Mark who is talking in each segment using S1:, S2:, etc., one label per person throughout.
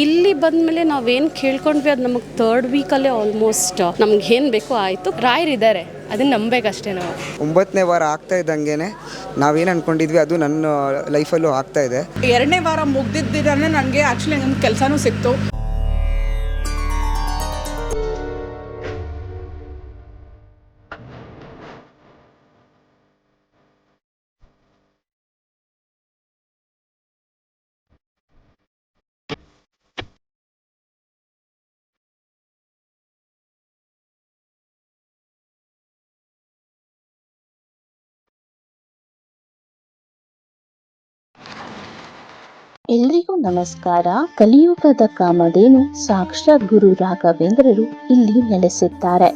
S1: ಇಲ್ಲಿ ಬಂದಮೇಲೆ ನಾವೇನು ಕೇಳ್ಕೊಂಡ್ವಿ ಅದು ನಮಗೆ ಥರ್ಡ್ ವೀಕಲ್ಲೇ ಆಲ್ಮೋಸ್ಟ್ ನಮ್ಗೆ ಏನು ಬೇಕೋ ಆಯಿತು.
S2: ರಾಯರಿದ್ದಾರೆ ಅದನ್ನ ನಂಬೇಕಷ್ಟೇ ನಾವು.
S3: ಒಂಬತ್ತನೇ ವಾರ ಆಗ್ತಾ ಇದ್ದಂಗೆನೆ ನಾವೇನು ಅನ್ಕೊಂಡಿದ್ವಿ ಅದು ನನ್ನ ಲೈಫಲ್ಲೂ ಆಗ್ತಾ ಇದೆ.
S4: ಎರಡನೇ ವಾರ ಮುಗ್ದಿದ್ದಿದ್ದಾನೆ ನನಗೆ ಆ್ಯಕ್ಚುಲಿ ನನ್ನ ಕೆಲಸನೂ ಸಿಕ್ತು.
S5: ಎಲ್ರಿಗೂ ನಮಸ್ಕಾರ. ಕಲಿಯುಗದ ಕಾಮಧೇನು ಸಾಕ್ಷಾತ್ ಗುರು ರಾಘವೇಂದ್ರರು ಇಲ್ಲಿ ನೆಲೆಸಿದ್ದಾರೆ.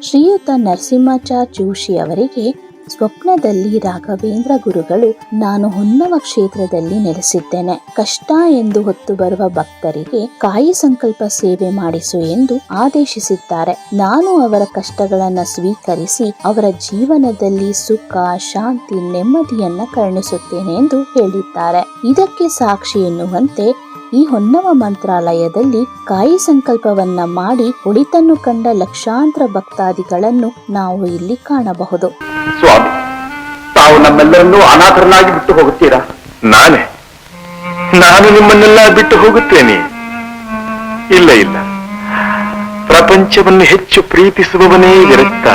S5: ಶ್ರೀಯುತ ನರಸಿಂಹಾಚಾರ್ ಜೋಶಿ ಅವರಿಗೆ ಸ್ವಪ್ನದಲ್ಲಿ ರಾಘವೇಂದ್ರ ಗುರುಗಳು, ನಾನು ಹೊನ್ನವ ಕ್ಷೇತ್ರದಲ್ಲಿ ನೆಲೆಸಿದ್ದೇನೆ. ಕಷ್ಟ ಎಂದು ಹೊತ್ತು ಬರುವ ಭಕ್ತರಿಗೆ ಕಾಯಿ ಸಂಕಲ್ಪ ಸೇವೆ ಮಾಡಿಸು ಎಂದು ಆದೇಶಿಸಿದ್ದಾರೆ. ನಾನು ಅವರ ಕಷ್ಟಗಳನ್ನು ಸ್ವೀಕರಿಸಿ ಅವರ ಜೀವನದಲ್ಲಿ ಸುಖ, ಶಾಂತಿ, ನೆಮ್ಮದಿಯನ್ನ ಕರುಣಿಸುತ್ತೇನೆ ಎಂದು ಹೇಳಿದ್ದಾರೆ. ಇದಕ್ಕೆ ಸಾಕ್ಷಿ ಎನ್ನುವಂತೆ ಈ ಹೊನ್ನವ ಮಂತ್ರಾಲಯದಲ್ಲಿ ಕಾಯಿ ಸಂಕಲ್ಪವನ್ನ ಮಾಡಿ ಉಳಿತನ್ನು ಕಂಡ ಲಕ್ಷಾಂತರ ಭಕ್ತಾದಿಗಳನ್ನು ನಾವು ಇಲ್ಲಿ ಕಾಣಬಹುದು.
S6: ಸ್ವಾಮಿ ತಾವು ನಮ್ಮೆಲ್ಲರನ್ನೂ ಅನಾಥರನ್ನಾಗಿ ಬಿಟ್ಟು ಹೋಗುತ್ತೀರಾ? ನಾನೇ. ನಾನು ನಿಮ್ಮನ್ನೆಲ್ಲ ಬಿಟ್ಟು ಹೋಗುತ್ತೇನೆ. ಇಲ್ಲ ಇಲ್ಲ. ಪ್ರಪಂಚವನ್ನು ಹೆಚ್ಚು ಪ್ರೀತಿಸುವವನೇ ವಿರಕ್ತ.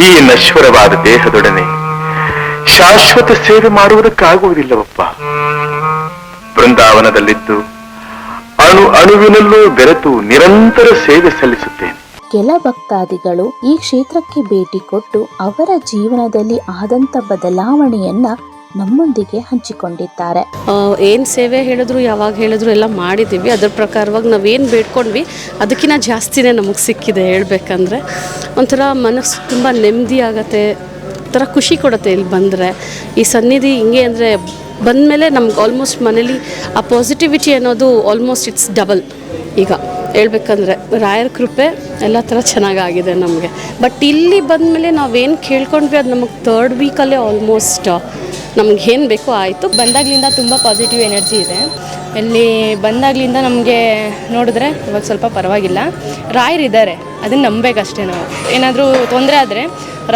S6: ಈ ನಶ್ವರವಾದ ದೇಹದೊಡನೆ ಶಾಶ್ವತ ಸೇವೆ ಮಾಡುವುದಕ್ಕಾಗುವುದಿಲ್ಲವಪ್ಪ. ಬೃಂದಾವನದಲ್ಲಿದ್ದು ಅಣು ಅಣುವಿನಲ್ಲೂ ಬೆರೆತು ನಿರಂತರ ಸೇವೆ ಸಲ್ಲಿಸುತ್ತೇನೆ.
S5: ಕೆಲ ಭಕ್ತಾದಿಗಳು ಈ ಕ್ಷೇತ್ರಕ್ಕೆ ಭೇಟಿ ಕೊಟ್ಟು ಅವರ ಜೀವನದಲ್ಲಿ ಆದಂತ ಬದಲಾವಣೆಯನ್ನ ನಮ್ಮೊಂದಿಗೆ ಹಂಚಿಕೊಂಡಿದ್ದಾರೆ.
S1: ಏನು ಸೇವೆ ಹೇಳಿದ್ರು ಯಾವಾಗ ಹೇಳಿದ್ರು ಎಲ್ಲ ಮಾಡಿದ್ದೀವಿ ಅದ್ರ ಪ್ರಕಾರವಾಗಿ ನಾವೇನು ಬೇಡ್ಕೊಂಡ್ವಿ ಅದಕ್ಕಿಂತ ಜಾಸ್ತಿನೇ ನಮಗೆ ಸಿಕ್ಕಿದೆ ಹೇಳ್ಬೇಕಂದ್ರೆ. ಒಂಥರ ಮನಸ್ಸು ತುಂಬ ನೆಮ್ಮದಿ ಆಗತ್ತೆ ಒಂಥರ ಖುಷಿ ಕೊಡುತ್ತೆ ಇಲ್ಲಿ ಬಂದರೆ. ಈ ಸನ್ನಿಧಿ ಹಿಂಗೆ ಅಂದರೆ ಬಂದಮೇಲೆ ನಮ್ಗೆ ಆಲ್ಮೋಸ್ಟ್ ಮನೇಲಿ ಆ ಪಾಸಿಟಿವಿಟಿ ಅನ್ನೋದು ಆಲ್ಮೋಸ್ಟ್ ಇಟ್ಸ್ ಡಬಲ್ ಈಗ ಹೇಳ್ಬೇಕಂದ್ರೆ ರಾಯರ ಕೃಪೆ ಎಲ್ಲ ಥರ ಚೆನ್ನಾಗಾಗಿದೆ ನಮಗೆ. ಬಟ್ ಇಲ್ಲಿ ಬಂದಮೇಲೆ ನಾವೇನು ಕೇಳ್ಕೊಂಡ್ವಿ ಅದು ನಮಗೆ ಥರ್ಡ್ ವೀಕಲ್ಲೇ ಆಲ್ಮೋಸ್ಟ್ ನಮ್ಗೆ ಏನು ಬೇಕೋ ಆಯಿತು.
S2: ಬಂದಾಗ್ಲಿಂದ ತುಂಬ ಪಾಸಿಟಿವ್ ಎನರ್ಜಿ ಇದೆ. ಇಲ್ಲಿ ಬಂದಾಗ್ಲಿಂದ ನಮಗೆ ನೋಡಿದ್ರೆ ಇವಾಗ ಸ್ವಲ್ಪ ಪರವಾಗಿಲ್ಲ. ರಾಯರಿದ್ದಾರೆ ಅದನ್ನು ನಂಬೇಕಷ್ಟೇ ನಾವು. ಏನಾದರೂ ತೊಂದರೆ ಆದರೆ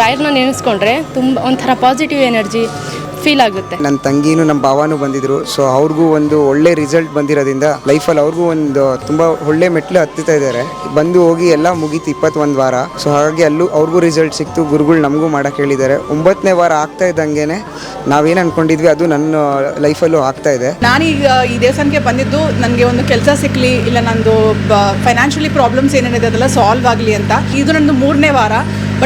S2: ರಾಯರನ್ನ ನೆನೆಸ್ಕೊಂಡ್ರೆ ತುಂಬ ಒಂಥರ ಪಾಸಿಟಿವ್ ಎನರ್ಜಿ ಫೀಲ್ ಆಗುತ್ತೆ.
S3: ನನ್ನ ತಂಗಿನೂ ನಮ್ಮ ಭಾವನೂ ಬಂದಿದ್ರು. ಸೊ ಅವ್ರಿಗೂ ಒಂದು ಒಳ್ಳೆ ರಿಸಲ್ಟ್ ಬಂದಿರೋದ್ರಿಂದ ಲೈಫಲ್ಲಿ ಅವ್ರಿಗೂ ಒಂದು ತುಂಬ ಒಳ್ಳೆ ಮೆಟ್ಲು ಹತ್ತುತ್ತಾ ಇದ್ದಾರೆ. ಬಂದು ಹೋಗಿ ಎಲ್ಲ ಮುಗೀತು ಇಪ್ಪತ್ತೊಂದು ವಾರ. ಸೊ ಹಾಗಾಗಿ ಅಲ್ಲೂ ಅವ್ರಿಗೂ ರಿಸಲ್ಟ್ ಸಿಕ್ತು. ಗುರುಗಳು ನಮಗೂ ಮಾಡಕ್ಕೆ ಹೇಳಿದ್ದಾರೆ ಒಂಬತ್ತನೇ ವಾರ ಆಗ್ತಾ ಇದ್ದಂಗೆನೆ ನಾವೇನು ಅನ್ಕೊಂಡಿದ್ವಿ ಅದು ನನ್ನ ಲೈಫಲ್ಲೂ ಆಗ್ತಾ ಇದೆ.
S4: ನಾನೀಗ ಈ ದೇವಸ್ಥಾನಕ್ಕೆ ಬಂದಿದ್ದು ನನಗೆ ಒಂದು ಕೆಲಸ ಸಿಕ್ಕಲಿ ಇಲ್ಲ ನಂದು ಫೈನಾನ್ಷಿಯಲಿ ಪ್ರಾಬ್ಲಮ್ಸ್ ಏನೇನಿದೆ ಅದೆಲ್ಲ ಸಾಲ್ವ್ ಆಗಲಿ ಅಂತ. ಇದು ನಂದು ಮೂರನೇ ವಾರ.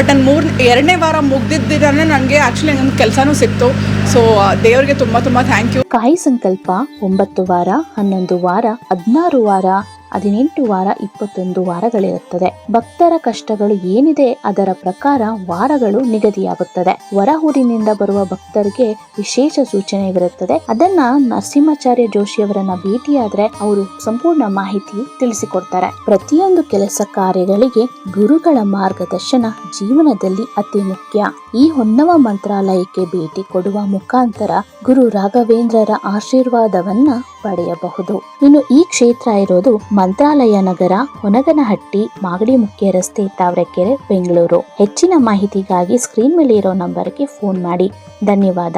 S4: ಬಟ್ ನನ್ನ ಮೂರ್, ಎರಡನೇ ವಾರ ಮುಗ್ದಿದ್ದಿದ್ದಾನೆ ನನಗೆ ಆಕ್ಚುಲಿ ನನ್ನ ಕೆಲಸನೂ ಸಿಕ್ತು. ಸೊ ದೇವರಿಗೆ ತುಂಬ ತುಂಬ ಥ್ಯಾಂಕ್ ಯು
S5: ಕಾಯಿ ಸಂಕಲ್ಪ ಒಂಬತ್ತು ವಾರ, ಹನ್ನೊಂದು ವಾರ, ಹದಿನಾರು ವಾರ ಹದಿನೆಂಟು ವಾರ ಇಪ್ಪತ್ತೊಂದು ವಾರಗಳಿರುತ್ತದೆ. ಭಕ್ತರ ಕಷ್ಟಗಳು ಏನಿದೆ ಅದರ ಪ್ರಕಾರ ವಾರಗಳು ನಿಗದಿಯಾಗುತ್ತದೆ. ಹೊರಹೂರಿನಿಂದ ಬರುವ ಭಕ್ತರಿಗೆ ವಿಶೇಷ ಸೂಚನೆ ಇರುತ್ತದೆ. ಅದನ್ನ ನರಸಿಂಹಾಚಾರ್ಯ ಜೋಶಿಯವರನ್ನ ಭೇಟಿಯಾದ್ರೆ ಅವರು ಸಂಪೂರ್ಣ ಮಾಹಿತಿ ತಿಳಿಸಿಕೊಡ್ತಾರೆ. ಪ್ರತಿಯೊಂದು ಕೆಲಸ ಕಾರ್ಯಗಳಿಗೆ ಗುರುಗಳ ಮಾರ್ಗದರ್ಶನ ಜೀವನದಲ್ಲಿ ಅತಿ ಮುಖ್ಯ. ಈ ಹೊನ್ನವ ಮಂತ್ರಾಲಯಕ್ಕೆ ಭೇಟಿ ಕೊಡುವ ಮುಖಾಂತರ ಗುರು ರಾಘವೇಂದ್ರರ ಆಶೀರ್ವಾದವನ್ನ ಪಡೆಯಬಹುದು. ಇನ್ನು ಈ ಕ್ಷೇತ್ರ ಇರೋದು ಮಂತ್ರಾಲಯ ನಗರ, ಹೊನಗನಹಟ್ಟಿ, ಮಾಗಡಿ ಮುಖ್ಯ ರಸ್ತೆ, ತಾವರೆಕೆರೆ, ಬೆಂಗಳೂರು. ಹೆಚ್ಚಿನ ಮಾಹಿತಿಗಾಗಿ ಸ್ಕ್ರೀನ್ ಮೇಲೆ ಇರೋ ನಂಬರ್ಗೆ ಫೋನ್ ಮಾಡಿ. ಧನ್ಯವಾದ.